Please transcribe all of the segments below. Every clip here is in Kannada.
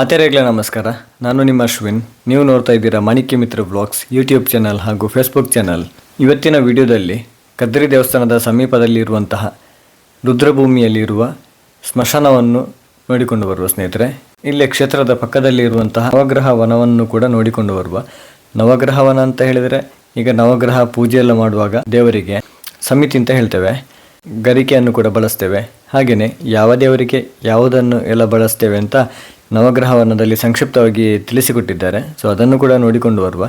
ಮಾತೆರೆಗ್ಲ ನಮಸ್ಕಾರ. ನಾನು ನಿಮ್ಮ ಅಶ್ವಿನ್. ನೀವು ನೋಡ್ತಾ ಇದ್ದೀರಾ Manikya Mitra blogs YouTube channel ಹಾಗೂ ಫೇಸ್ಬುಕ್ ಚಾನಲ್ ಇವತ್ತಿನ ವಿಡಿಯೋದಲ್ಲಿ ಕದ್ರಿ ದೇವಸ್ಥಾನದ ಸಮೀಪದಲ್ಲಿರುವಂತಹ ರುದ್ರಭೂಮಿಯಲ್ಲಿರುವ ಸ್ಮಶಾನವನ್ನು ನೋಡಿಕೊಂಡು ಬರುವ ಸ್ನೇಹಿತರೆ, ಇಲ್ಲಿ ಕ್ಷೇತ್ರದ ಪಕ್ಕದಲ್ಲಿ ಇರುವಂತಹ ನವಗ್ರಹ ವನವನ್ನು ಕೂಡ ನೋಡಿಕೊಂಡು ಬರುವ ನವಗ್ರಹ ವನ ಅಂತ ಹೇಳಿದರೆ, ಈಗ ನವಗ್ರಹ ಪೂಜೆಯೆಲ್ಲ ಮಾಡುವಾಗ ದೇವರಿಗೆ ಸಮಿತಿ ಅಂತ ಹೇಳ್ತೇವೆ. ಗರಿಕೆಯನ್ನು ಕೂಡ ಬಳಸ್ತೇವೆ. ಹಾಗೆಯೇ ಯಾವ ದೇವರಿಗೆ ಯಾವುದನ್ನು ಎಲ್ಲ ಬಳಸ್ತೇವೆ ಅಂತ ನವಗ್ರಹವನದಲ್ಲಿ ಸಂಕ್ಷಿಪ್ತವಾಗಿ ತಿಳಿಸಿಕೊಟ್ಟಿದ್ದಾರೆ. ಸೊ ಅದನ್ನು ಕೂಡ ನೋಡಿಕೊಂಡು ಬರುವ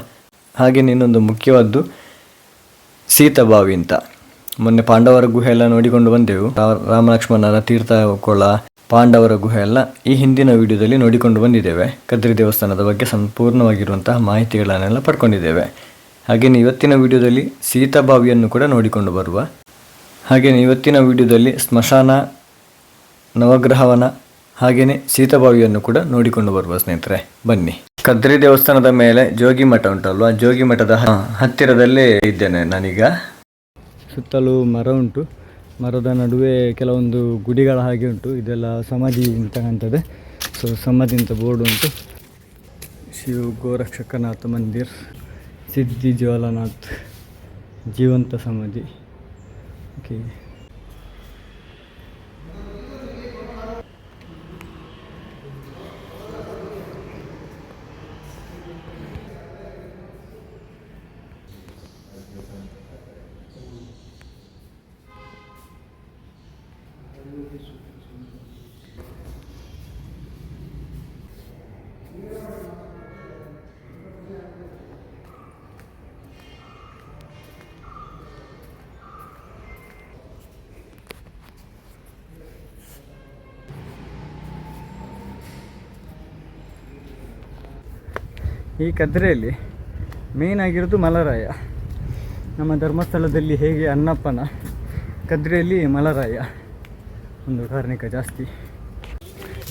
ಹಾಗೆ ಇನ್ನೊಂದು ಮುಖ್ಯವಾದ್ದು ಸೀತಬಾವಿ ಅಂತ ಮೊನ್ನೆ ಪಾಂಡವರ ಗುಹೆ ಎಲ್ಲ ನೋಡಿಕೊಂಡು ಬಂದೆವು. ರಾಮ ಲಕ್ಷ್ಮಣರ ತೀರ್ಥಕೊಳ, ಪಾಂಡವರ ಗುಹೆ ಎಲ್ಲ ಈ ಹಿಂದಿನ ವಿಡಿಯೋದಲ್ಲಿ ನೋಡಿಕೊಂಡು ಬಂದಿದ್ದೇವೆ. ಕದ್ರಿ ದೇವಸ್ಥಾನದ ಬಗ್ಗೆ ಸಂಪೂರ್ಣವಾಗಿರುವಂತಹ ಮಾಹಿತಿಗಳನ್ನೆಲ್ಲ ಪಡ್ಕೊಂಡಿದ್ದೇವೆ. ಹಾಗೆಯೇ ಇವತ್ತಿನ ವಿಡಿಯೋದಲ್ಲಿ ಸೀತಾಬಾವಿಯನ್ನು ಕೂಡ ನೋಡಿಕೊಂಡು ಬರುವ ಹಾಗೆಯೇ ಇವತ್ತಿನ ವಿಡಿಯೋದಲ್ಲಿ ಸ್ಮಶಾನ, ನವಗ್ರಹವನ ಹಾಗೆಯೇ ಸೀತಾಬಾವಿಯನ್ನು ಕೂಡ ನೋಡಿಕೊಂಡು ಬರುವ ಸ್ನೇಹಿತರೆ, ಬನ್ನಿ. ಕದ್ರಿ ದೇವಸ್ಥಾನದ ಮೇಲೆ ಜೋಗಿ ಮಠ ಉಂಟಲ್ವಾ? ಜೋಗಿ ಮಠದ ಹತ್ತಿರದಲ್ಲೇ ಇದ್ದೇನೆ ನಾನೀಗ. ಸುತ್ತಲೂ ಮರ ಉಂಟು. ಮರದ ನಡುವೆ ಕೆಲವೊಂದು ಗುಡಿಗಳ ಹಾಗೆ ಉಂಟು. ಇದೆಲ್ಲ ಸಮಾಧಿ ಅಂತ ಸೊ ಸಮಾಧಿ ಅಂತ ಬೋರ್ಡ್ ಉಂಟು. ಶಿವ ಗೋರಕ್ಷಕನಾಥ ಮಂದಿರ್, ಸಿದ್ಧಿ ಜ್ವಾಲನಾಥ್, ಜೀವಂತ ಸಮಾಧಿ. ಓಕೆ ಈ ಕದ್ರೆಯಲ್ಲಿ ಮೇನ್ ಆಗಿರೋದು ಮಲರಾಯ. ನಮ್ಮ ಧರ್ಮಸ್ಥಳದಲ್ಲಿ ಹೇಗೆ ಅನ್ನಪ್ಪನ ಕದ್ರೆಯಲ್ಲಿ ಮಲರಾಯ? ಒಂದು ಕಾರ್ಣಿಕ ಜಾಸ್ತಿ.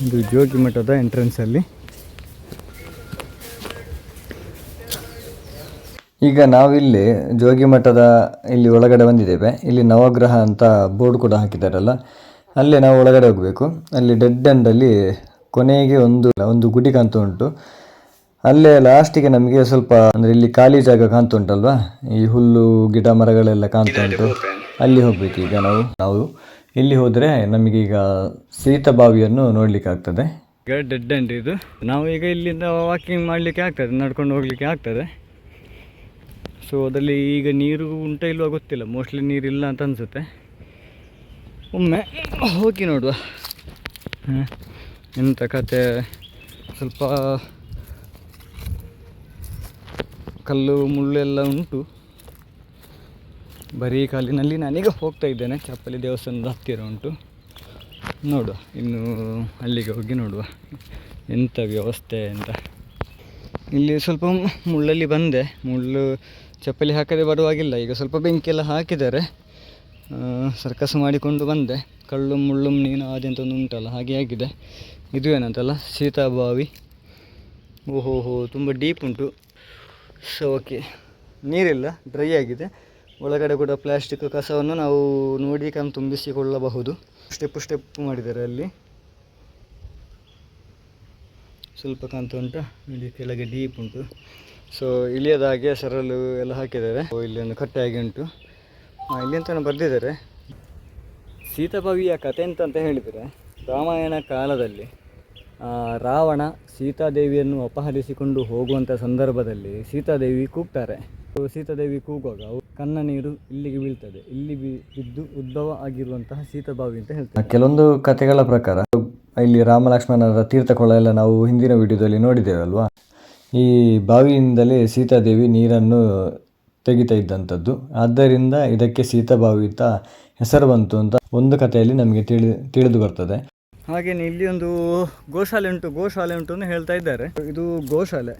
ಇದು ಜೋಗಿ ಮಠದ ಎಂಟ್ರೆನ್ಸಲ್ಲಿ ಈಗ ನಾವಿಲ್ಲಿ ಜೋಗಿ ಮಠದ ಇಲ್ಲಿ ಒಳಗಡೆ ಬಂದಿದ್ದೇವೆ. ಇಲ್ಲಿ ನವಗ್ರಹ ಅಂತ ಬೋರ್ಡ್ ಕೂಡ ಹಾಕಿದ್ದಾರಲ್ಲ. ಅಲ್ಲೇ ನಾವು ಒಳಗಡೆ ಹೋಗಬೇಕು. ಅಲ್ಲಿ ಡೆಡ್ ಎಂಡಲ್ಲಿ ಕೊನೆಗೆ ಒಂದು ಒಂದು ಗುಡಿ ಉಂಟು. ಅಲ್ಲೇ ಲಾಸ್ಟಿಗೆ ನಮಗೆ ಸ್ವಲ್ಪ, ಅಂದರೆ ಇಲ್ಲಿ ಖಾಲಿ ಜಾಗ ಕಾಣ್ತಾ ಉಂಟಲ್ವಾ ಈ ಹುಲ್ಲು, ಗಿಡ ಮರಗಳೆಲ್ಲ ಕಾಣ್ತಾ ಉಂಟು ಅಲ್ಲಿ ಹೋಗ್ಬೇಕು ಈಗ ನಾವು. ನಾವು ಇಲ್ಲಿ ಹೋದರೆ ನಮಗೀಗ ಸೀತಬಾವಿಯನ್ನು ನೋಡ್ಲಿಕ್ಕೆ ಆಗ್ತದೆ. ಈಗ ಡೆಡ್ ಎಂಡ್ ಇದು. ನಾವು ಈಗ ಇಲ್ಲಿಂದ ವಾಕಿಂಗ್ ಮಾಡಲಿಕ್ಕೆ ಆಗ್ತದೆ, ನಡ್ಕೊಂಡು ಹೋಗ್ಲಿಕ್ಕೆ ಆಗ್ತದೆ. ಸೊ ಅದರಲ್ಲಿ ಈಗ ನೀರು ಉಂಟ ಇಲ್ವ ಗೊತ್ತಿಲ್ಲ. ಮೋಸ್ಟ್ಲಿ ನೀರಿಲ್ಲ ಅಂತ ಅನಿಸುತ್ತೆ. ಒಮ್ಮೆ ಹೋಗಿ ನೋಡುವ. ಎಂಥ ಕತೆ? ಸ್ವಲ್ಪ ಕಲ್ಲು ಮುಳ್ಳೆಲ್ಲ ಉಂಟು. ಬರೀ ಕಾಲಿನಲ್ಲಿ ನಾನೀಗ ಹೋಗ್ತಾ ಇದ್ದೇನೆ. ಚಪ್ಪಲಿ ದೇವಸ್ಥಾನದ ಹತ್ತಿರ ಉಂಟು. ನೋಡುವ, ಇನ್ನು ಅಲ್ಲಿಗೆ ಹೋಗಿ ನೋಡುವ. ಎಂಥ ವ್ಯವಸ್ಥೆ ಅಂತ. ಇಲ್ಲಿ ಸ್ವಲ್ಪ ಮುಳ್ಳಲ್ಲಿ ಬಂದೆ. ಮುಳ್ಳು ಚಪ್ಪಲಿ ಹಾಕದೆ ಬರುವಾಗಿಲ್ಲ. ಈಗ ಸ್ವಲ್ಪ ಬೆಂಕಿ ಎಲ್ಲ ಹಾಕಿದ್ದಾರೆ ಸರ್ಕಸ್ ಮಾಡಿಕೊಂಡು ಬಂದೆ. ಕಳ್ಳು, ಮುಳ್ಳು ನೀನು ಆದಿ ಅಂತ ಒಂದು ಉಂಟಲ್ಲ, ಹಾಗೆ ಆಗಿದೆ. ಇದು ಏನಂತಲ್ಲ? ಸೀತಾಬಾವಿ ಓಹೋ ಹೋ ತುಂಬ ಡೀಪ್ ಉಂಟು. ಸೊ ಓಕೆ ನೀರಿಲ್ಲ ಡ್ರೈ ಆಗಿದೆ. ಒಳಗಡೆ ಕೂಡ ಪ್ಲಾಸ್ಟಿಕ್ ಕಸವನ್ನು ನಾವು ನೋಡಿ ಕಣ್ ತುಂಬಿಸಿಕೊಳ್ಳಬಹುದು. ಸ್ಟೆಪ್ ಸ್ಟೆಪ್ ಮಾಡಿದ್ದಾರೆ ಅಲ್ಲಿ. ಸ್ವಲ್ಪ ಕಾಣ್ತಾ ಉಂಟು ಇಲ್ಲಿ ಕೆಳಗೆ ಡೀಪ್ ಉಂಟು. ಸೊ ಇಳಿಯದ ಹಾಗೆ ಸರಲು ಎಲ್ಲ ಹಾಕಿದ್ದಾರೆ. ಇಲ್ಲಿ ಒಂದು ಕಟ್ಟೆ ಹಾಗೆ ಉಂಟು. ಇಲ್ಲಿ ಅಂತ ಬರೆದಿದ್ದಾರೆ. ಸೀತಾಭವಿಯ ಕತೆ ಅಂತ ಅಂತ ಹೇಳಿದರೆ ರಾಮಾಯಣ ಕಾಲದಲ್ಲಿ ರಾವಣ ಸೀತಾದೇವಿಯನ್ನು ಅಪಹರಿಸಿಕೊಂಡು ಹೋಗುವಂಥ ಸಂದರ್ಭದಲ್ಲಿ ಸೀತಾದೇವಿ ಕೂಗ್ತಾರೆ. ಸೀತಾದೇವಿ ಕೂಗುವಾಗ ಕನ್ನ ನೀರು ಇಲ್ಲಿಗೆ ಬೀಳ್ತದೆ. ಇಲ್ಲಿ ಬಿದ್ದು ಉದ್ಭವ ಆಗಿರುವಂತಹ ಸೀತಾಬಾವಿ ಅಂತ ಹೇಳ್ತಾರೆ. ಕೆಲವೊಂದು ಕಥೆಗಳ ಪ್ರಕಾರ ಇಲ್ಲಿ ರಾಮ ಲಕ್ಷ್ಮಣರ ತೀರ್ಥಕೊಳ ಎಲ್ಲ ನಾವು ಹಿಂದಿನ ವಿಡಿಯೋದಲ್ಲಿ ನೋಡಿದ್ದೇವೆ ಅಲ್ವಾ? ಈ ಬಾವಿಯಿಂದಲೇ ಸೀತಾದೇವಿ ನೀರನ್ನು ತೆಗಿತಾ ಇದ್ದಂಥದ್ದು. ಆದ್ದರಿಂದ ಇದಕ್ಕೆ ಸೀತಾಬಾವಿ ಅಂತ ಹೆಸರು ಬಂತು ಅಂತ ಒಂದು ಕಥೆಯಲ್ಲಿ ನಮಗೆ ತಿಳಿ ತಿಳಿದು ಬರ್ತದೆ. ಹಾಗೆಯೇ ಇಲ್ಲಿ ಒಂದು ಗೋಶಾಲೆ ಉಂಟು ಗೋಶಾಲೆ ಉಂಟು ಅಂತ ಹೇಳ್ತಾ ಇದ್ದಾರೆ. ಇದು ಗೋಶಾಲೆ.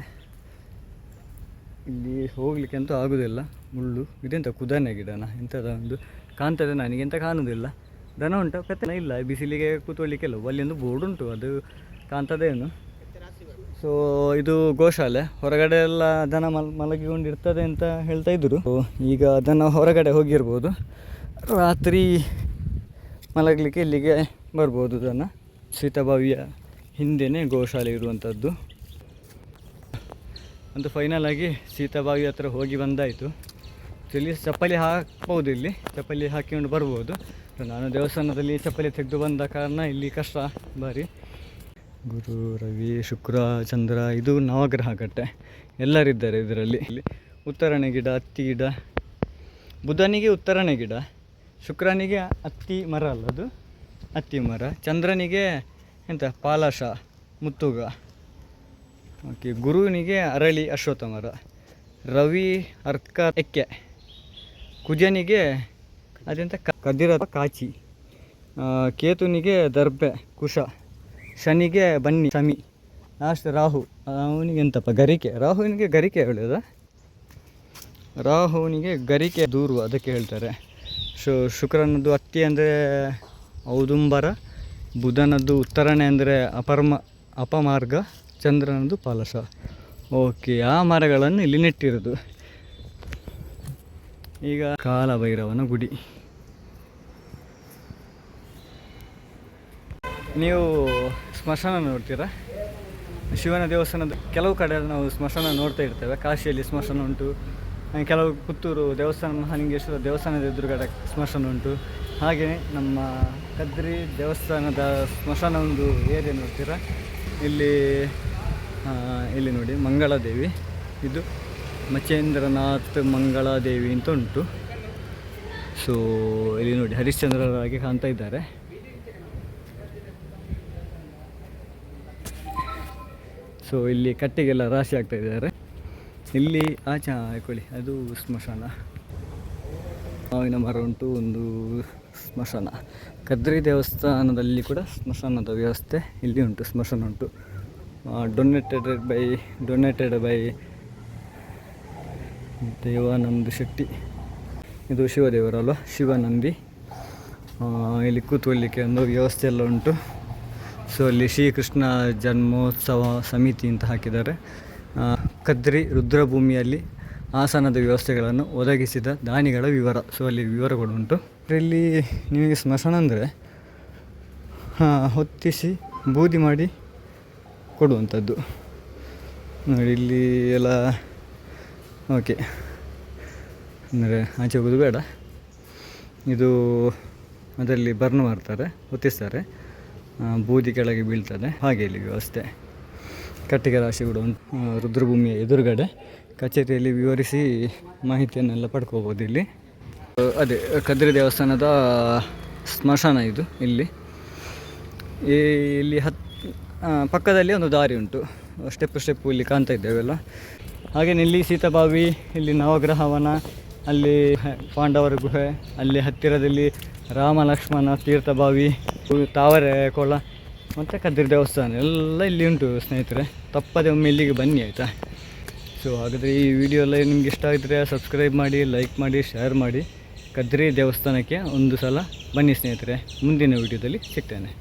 ಇಲ್ಲಿ ಹೋಗ್ಲಿಕ್ಕೆ ಅಂತೂ ಆಗುದಿಲ್ಲ, ಮುಳ್ಳು, ಇದೆಂತ ಕುದನೆ ಗಿಡನ? ಎಂಥದ ಒಂದು ಕಾಣ್ತದೆ ನನಗೆ ಎಂತ ಕಾಣುವುದಿಲ್ಲ ದನ ಉಂಟು? ಕತೆ ಇಲ್ಲ, ಬಿಸಿಲಿಗೆ ಕೂತ್ಕೊಳ್ಳಿಕ್ಕೆಲ್ಲ ಅಲ್ಲಿ ಒಂದು ಬೋರ್ಡ್ ಉಂಟು, ಅದು ಕಾಣ್ತದೇನು? ಸೊ ಇದು ಗೋಶಾಲೆ. ಹೊರಗಡೆ ಎಲ್ಲ ದನ ಮಲ್, ಮಲಗಿಕೊಂಡಿರ್ತದೆ ಅಂತ ಹೇಳ್ತಾ ಇದ್ರು. ಈಗ ದನ ಹೊರಗಡೆ ಹೋಗಿರ್ಬೋದು. ರಾತ್ರಿ ಮಲಗಲಿಕ್ಕೆ ಇಲ್ಲಿಗೆ ಬರ್ಬೋದು ದನ. ಸೀತಾಬಾವಿಯ ಹಿಂದೆಯೇ ಗೋಶಾಲೆ ಇರುವಂಥದ್ದು ಒಂದು ಫೈನಲ್ ಆಗಿ ಸೀತಾಬಾವಿ ಹತ್ರ ಹೋಗಿ ಬಂದಾಯಿತು. ಇಲ್ಲಿ ಚಪ್ಪಲಿ ಹಾಕ್ಬೋದು ಇಲ್ಲಿ. ಚಪ್ಪಲಿ ಹಾಕಿಕೊಂಡು ಬರ್ಬೋದು. ನಾನು ದೇವಸ್ಥಾನದಲ್ಲಿ ಚಪ್ಪಲಿ ತೆಗೆದು ಬಂದ ಕಾರಣ ಇಲ್ಲಿ ಕಷ್ಟ ಬಾರಿ. ಗುರು, ರವಿ, ಶುಕ್ರ, ಚಂದ್ರ, ಇದು ನವಗ್ರಹ ಕಟ್ಟೆ ಎಲ್ಲರಿದ್ದಾರೆ ಇದರಲ್ಲಿ. ಇಲ್ಲಿ ಉತ್ತರಣೆ ಗಿಡ ಹತ್ತಿ ಗಿಡ. ಬುಧನಿಗೆ ಉತ್ತರಣೆ ಗಿಡ. ಶುಕ್ರನಿಗೆ ಹತ್ತಿ ಮರ ಅಲ್ಲ ಅದು ಹತ್ತಿ ಮರ ಚಂದ್ರನಿಗೆ ಎಂತ, ಪಾಲಾಶ, ಮುತ್ತುಗ. ಓಕೆ ಗುರುವಿನಿಗೆ ಅರಳಿ ಅಶ್ವಥ ಮರ ರವಿ, ಅರ್ಕ ಎಕ್ಕೆ ಕುಜನಿಗೆ ಅದೆಂತ ಕದಿರ ಕಾಚಿ. ಕೇತುನಿಗೆ ದರ್ಬೆ ಕುಶ. ಶನಿಗೆ ಬನ್ನಿ ಸಮಿ ಲಾಸ್ಟ್ ರಾಹು. ಅವನಿಗೆ ಎಂತಪ್ಪ, ಗರಿಕೆ. ರಾಹುವಿನಿಗೆ ಗರಿಕೆ ಹೇಳೋದ ರಾಹುವಿನಿಗೆ ಗರಿಕೆ ದೂರು ಅದಕ್ಕೆ ಹೇಳ್ತಾರೆ. ಶು, ಶುಕ್ರನದ್ದು ಅತ್ತಿ ಅಂದರೆ ಔದುಂಬರ, ಬುಧನದ್ದು ಉತ್ತರಣೆ ಅಂದರೆ ಅಪರ್ಮ, ಅಪಮಾರ್ಗ, ಚಂದ್ರನದ್ದು ಪಾಲಸ. ಓಕೆ, ಆ ಮರಗಳನ್ನು ಇಲ್ಲಿ ನೆಟ್ಟಿರೋದು. ಈಗ ಕಾಲಭೈರವನ ಗುಡಿ. ನೀವು ಸ್ಮಶಾನ ನೋಡ್ತೀರಾ? ಶಿವನ ದೇವಸ್ಥಾನದ ಕೆಲವು ಕಡೆ ನಾವು ಸ್ಮಶಾನ ನೋಡ್ತಾ ಇರ್ತೇವೆ. ಕಾಶಿಯಲ್ಲಿ ಸ್ಮಶಾನ ಉಂಟು. ಕೆಲವು ಪುತ್ತೂರು ದೇವಸ್ಥಾನ, ಮಹಾಲಿಂಗೇಶ್ವರ ದೇವಸ್ಥಾನದ ಎದುರುಗಡೆ ಸ್ಮಶಾನ ಉಂಟು. ಹಾಗೆಯೇ ನಮ್ಮ ಕದ್ರಿ ದೇವಸ್ಥಾನದ ಸ್ಮಶಾನ ಒಂದು ಏರಿಯಾ ನೋಡ್ತೀರಾ? ಇಲ್ಲಿ ಇಲ್ಲಿ ನೋಡಿ, ಮಂಗಳಾದೇವಿ. ಇದು ಮಚೇಂದ್ರನಾಥ್ ಮಂಗಳಾದೇವಿ ಅಂತ ಉಂಟು. ಸೊ ಇಲ್ಲಿ ನೋಡಿ ಹರಿಶ್ಚಂದ್ರರಾಗಿ ಕಾಣ್ತಾ ಇದ್ದಾರೆ. ಸೊ ಇಲ್ಲಿ ಕಟ್ಟಿಗೆಲ್ಲ ರಾಶಿ ಆಗ್ತಾ ಇದ್ದಾರೆ. ಇಲ್ಲಿ ಆಚೆ ಹಾಕೊಳ್ಳಿ ಅದು ಸ್ಮಶಾನ. ಮಾವಿನ ಮರ ಉಂಟು ಒಂದು ಸ್ಮಶಾನ. ಕದ್ರಿ ದೇವಸ್ಥಾನದಲ್ಲಿ ಕೂಡ ಸ್ಮಶಾನದ ವ್ಯವಸ್ಥೆ ಇಲ್ಲಿ ಉಂಟು, ಸ್ಮಶಾನ ಉಂಟು. Donated by donated by Devananda Shetty. ಇದು ಶಿವದೇವರಲ್ವ? ಶಿವನಂದಿ. ಇಲ್ಲಿ ಕೂತ್ಕೊಳ್ಳಿಕ್ಕೆ ಒಂದು ವ್ಯವಸ್ಥೆ ಎಲ್ಲ ಉಂಟು. ಸೊ ಅಲ್ಲಿ ಶ್ರೀಕೃಷ್ಣ ಜನ್ಮೋತ್ಸವ ಸಮಿತಿ ಅಂತ ಹಾಕಿದ್ದಾರೆ. ಕದ್ರಿ ರುದ್ರಭೂಮಿಯಲ್ಲಿ ಆಸನದ ವ್ಯವಸ್ಥೆಗಳನ್ನು ಒದಗಿಸಿದ ದಾನಿಗಳ ವಿವರ. ಸೊ ಅಲ್ಲಿ ವಿವರಗಳು ಉಂಟು. ಇಲ್ಲಿ ನಿಮಗೆ ಸ್ಮಶಾನ ಅಂದರೆ ಹೊತ್ತಿಸಿ ಬೂದಿ ಮಾಡಿ ಕೊಡುವಂಥದ್ದು. ನೋಡಿ, ಇಲ್ಲಿ ಎಲ್ಲ, ಓಕೆ. ಅಂದರೆ ಆಚೆ ಹೋಗೋದು ಬೇಡ. ಇದು ಅದರಲ್ಲಿ ಬರ್ನ್ ಮಾಡ್ತಾರೆ ಹೊತ್ತಿಸ್ತಾರೆ. ಬೂದಿ ಕೆಳಗೆ ಬೀಳ್ತದೆ. ಹಾಗೆ ಇಲ್ಲಿ ವ್ಯವಸ್ಥೆ. ಕಟ್ಟಿಗೆ ರಾಶಿ ಕೂಡ ರುದ್ರಭೂಮಿಯ ಎದುರುಗಡೆ ಕಚೇರಿಯಲ್ಲಿ ವಿವರಿಸಿ ಮಾಹಿತಿಯನ್ನೆಲ್ಲ ಪಡ್ಕೋಬೋದು ಇಲ್ಲಿ. ಅದೇ, ಕದ್ರಿ ದೇವಸ್ಥಾನದ ಸ್ಮಶಾನ ಇದು ಇಲ್ಲಿ. ಇಲ್ಲಿ ಹತ್ ಪಕ್ಕದಲ್ಲಿ ಒಂದು ದಾರಿ ಉಂಟು. ಸ್ಟೆಪ್ ಸ್ಟೆಪ್ಪು ಇಲ್ಲಿ ಕಾಣ್ತಾ ಇದ್ದೇವೆಲ್ಲ. ಹಾಗೆ ಇಲ್ಲಿ ಸೀತಾಬಾವಿ, ಇಲ್ಲಿ ನವಗ್ರಹವನ, ಅಲ್ಲಿ ಪಾಂಡವರ ಗುಹೆ, ಅಲ್ಲಿ ಹತ್ತಿರದಲ್ಲಿ ರಾಮ ಲಕ್ಷ್ಮಣ ತೀರ್ಥಬಾವಿ, ತಾವರೆ ಕೊಳ ಮತ್ತು ಕದ್ರಿ ದೇವಸ್ಥಾನ, ಎಲ್ಲ ಇಲ್ಲಿ ಉಂಟು ಸ್ನೇಹಿತರೆ. ತಪ್ಪದೆ ಒಮ್ಮೆ ಇಲ್ಲಿಗೆ ಬನ್ನಿ, ಆಯಿತಾ? ಸೊ ಹಾಗಾದರೆ ಈ ವಿಡಿಯೋ ಎಲ್ಲ ನಿಮ್ಗೆ ಇಷ್ಟ ಆಗಿದ್ರೆ ಸಬ್ಸ್ಕ್ರೈಬ್ ಮಾಡಿ ಲೈಕ್ ಮಾಡಿ ಶೇರ್ ಮಾಡಿ. ಕದ್ರಿ ದೇವಸ್ಥಾನಕ್ಕೆ ಒಂದು ಸಲ ಬನ್ನಿ ಸ್ನೇಹಿತರೆ. ಮುಂದಿನ ವಿಡಿಯೋದಲ್ಲಿ ಸಿಗ್ತೇನೆ.